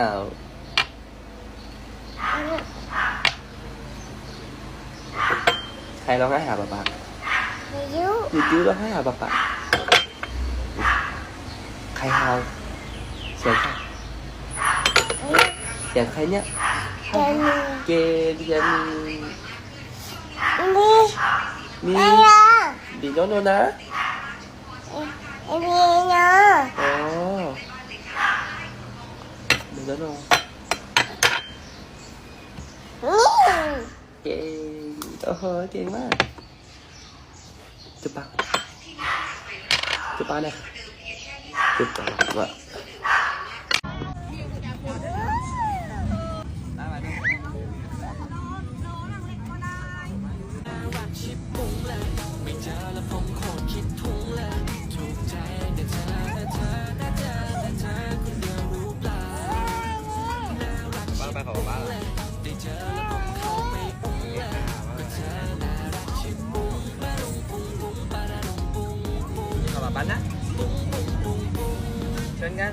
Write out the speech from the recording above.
อ้าวใครร้องไห้หาป๊าป๊าไม่รู้หนูจิ้วร้องไห้หาป๊าป๊าใครเฮาเสียงใครเสียงใครเนี่ยเดินเกเดียมีนี่มีไปละดีโนโนนะไอ้พี่นะอ๋อดีโน โนนี่เก่งโอ้โหเก่งมากจุ๊ บปาปั๊บนไปขอบ้านขอบ้านนะเชิญกัน